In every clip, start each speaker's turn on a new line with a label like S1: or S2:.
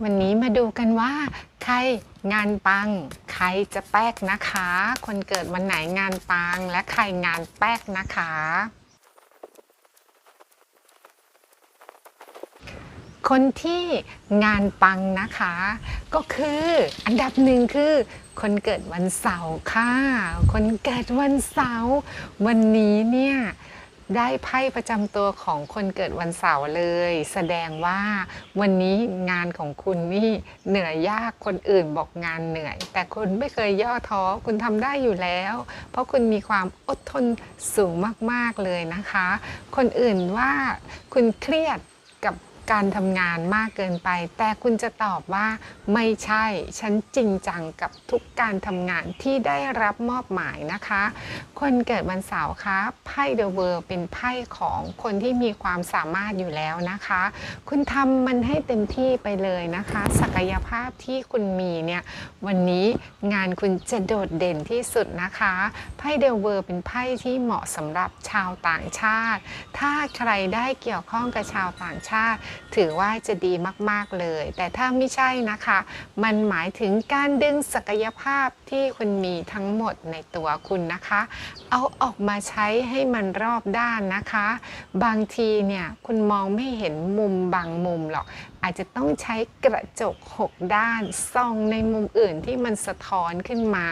S1: วันนี้มาดูกันว่า ใครงานปัง ใครจะแป๊กนะคะ คนเกิดวันไหนงานปัง และใครงานแป๊กนะคะ คนที่งานปังนะคะ ก็คืออันดับหนึ่งคือ คนเกิดวันเสาร์ค่ะ คนเกิดวันเสาร์วันนี้เนี่ย ได้ไพ่ประจำตัวของคนเกิดวันเสาร์เลย แสดงว่าวันนี้งานของคุณนี่เหนื่อยยากคนอื่นบอกงานเหนื่อย แต่คุณไม่เคยย่อท้อคุณทำได้อยู่แล้ว เพราะคุณมีความอดทนสูงมากๆเลยนะคะ คนอื่นว่าคุณเครียดกับ การทำงานมากเกินไป แต่คุณจะตอบว่าไม่ใช่ ฉันจริงจังกับทุกการทำงานที่ได้รับมอบหมายนะคะ คนเกิดวันเสาร์คะไพ่เดอะเวิร์เป็นไพ่ของคนที่มีความสามารถอยู่แล้วนะคะ คุณทำมันให้เต็มที่ไปเลยนะคะ ศักยภาพที่คุณมีเนี่ยวันนี้งานคุณจะโดดเด่นที่สุดนะคะไพ่เดอะเวิร์เป็นไพ่ที่เหมาะสำหรับชาวต่างชาติ ถ้าใครได้เกี่ยวข้องกับชาวต่างชาติถือว่าจะดีมากๆเลย แต่ถ้าไม่ใช่นะคะ มันหมายถึงการดึงศักยภาพที่คุณมีทั้งหมดในตัวคุณนะคะ เอาออกมาใช้ให้มันรอบด้านนะคะ บางทีเนี่ยคุณมองไม่เห็นมุมบางมุมหรอก อาจจะต้องใช้กระจก 6 ด้านส่องในมุมอื่นที่มันสะท้อนขึ้นมา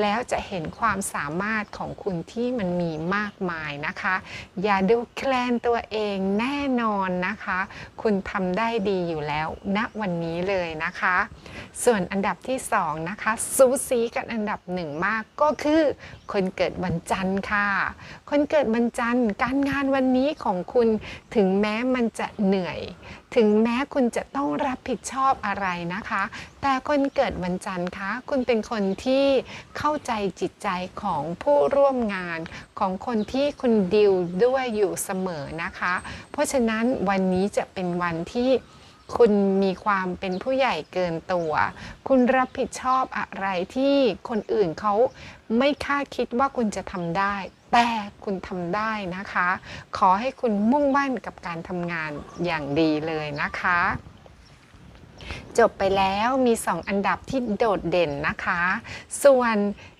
S1: แล้วจะเห็นความสามารถของคุณที่มันมีมากมายนะคะ อย่าดูแคลนตัวเองแน่นอนนะคะ คุณทำได้ดีอยู่แล้วณวันนี้เลยนะคะ ส่วนอันดับที่ 2 นะคะซูซีกับอันดับหนึ่งมากก็คือ คนเกิดวันจันทร์ค่ะ คนเกิดวันจันทร์การงานวันนี้ของคุณถึงแม้มันจะเหนื่อยถึงแม้คุณจะต้องรับผิดชอบอะไรนะคะ แต่คนเกิดวันจันทร์คะคุณเป็นคนที่เข้าใจจิตใจของผู้ร่วมงานของคนที่คุณดิวด้วยอยู่เสมอนะคะ เพราะฉะนั้นวันนี้จะเป็นวันที่ คุณมีความเป็นผู้ใหญ่เกินตัว คุณรับผิดชอบอะไรที่คนอื่นเขาไม่คาดคิดว่าคุณจะทำได้ แต่คุณทำได้นะคะ ขอให้คุณมุ่งมั่นกับการทำงานอย่างดีเลยนะคะ จบไปแล้วมี 2 อันดับที่โดดเด่นนะคะ ส่วน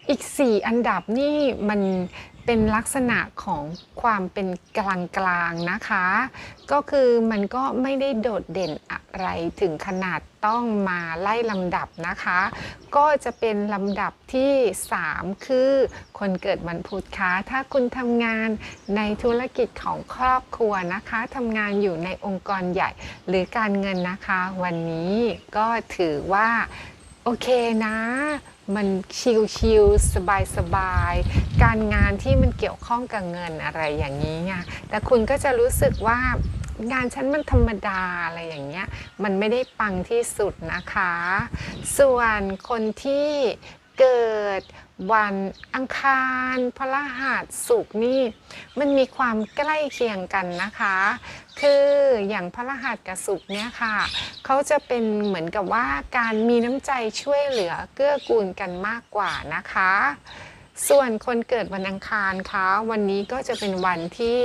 S1: อีก 4 อันดับนี่มัน เป็นลักษณะของความเป็นกลางๆนะคะ ก็คือมันก็ไม่ได้โดดเด่นอะไรถึงขนาดต้องมาไล่ลำดับนะคะ ก็จะเป็นลำดับที่ 3 คือ คนเกิดวันพุธคะถ้าคุณทำงานในธุรกิจของครอบครัวนะคะทำงานอยู่ในองค์กรใหญ่หรือการเงินนะคะ วันนี้ก็ถือว่า โอเคนะ มันชิลๆสบายๆการงานที่มันเกี่ยวข้องกับเงินอะไรอย่างนี้ไงแต่คุณก็จะรู้สึกว่างานฉันมันธรรมดาอะไรอย่างเงี้ย มันไม่ได้ปังที่สุดนะคะ ส่วนคนที่เกิด วันอังคารพฤหัสศุกร์นี่มันมีความใกล้เคียงกันนะคะ คืออย่างพระรหัสกับศุกร์เนี่ยค่ะ เขาจะเป็นเหมือนกับว่าการมีน้ำใจช่วยเหลือเกื้อกูลกันมากกว่านะคะ ส่วนคนเกิดวันอังคารคะวันนี้ก็จะเป็นวันที่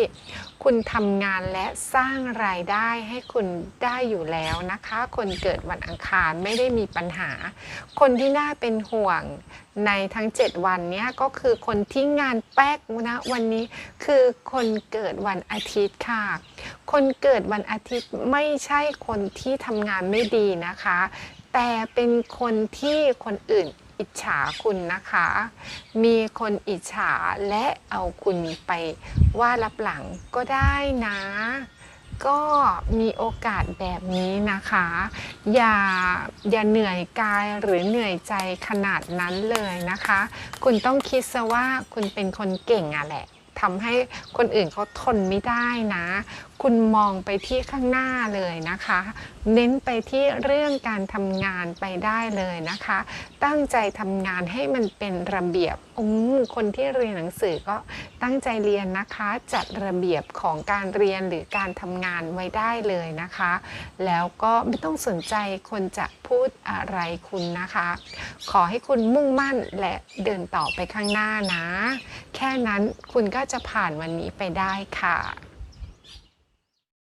S1: คุณทำงานและสร้างรายได้ให้คุณได้อยู่แล้วนะคะ คนเกิดวันอังคารไม่ได้มีปัญหา คนที่น่าเป็นห่วงในทั้ง 7 วันนี้ก็คือคนที่งานแป๊กนะวันนี้คือคนเกิดวันอาทิตย์ค่ะ คนเกิดวันอาทิตย์ไม่ใช่คนที่ทำงานไม่ดีนะคะแต่เป็นคนที่คนอื่น อิจฉาคุณนะคะ มีคนอิจฉาและเอาคุณไปว่ารับหลังก็ได้นะ ก็มีโอกาสแบบนี้นะคะ อย่าอย่าเหนื่อยกายหรือเหนื่อยใจขนาดนั้นเลยนะคะ คุณต้องคิดซะว่าคุณเป็นคนเก่งอะแหละ ทำให้คนอื่นเขาทนไม่ได้นะ คุณมองไปที่ข้างหน้าเลยนะคะ เน้นไปที่เรื่องการทำงานไปได้เลยนะคะ ตั้งใจทำงานให้มันเป็นระเบียบอืมคนที่เรียนหนังสือก็ ตั้งใจเรียนนะคะ จัดระเบียบของการเรียนหรือการทำงานไว้ได้เลยนะคะ แล้วก็ไม่ต้องสนใจคนจะพูดอะไรคุณนะคะ ขอให้คุณมุ่งมั่นและเดินต่อไปข้างหน้านะ แค่นั้นคุณก็จะผ่านวันนี้ไปได้ค่ะ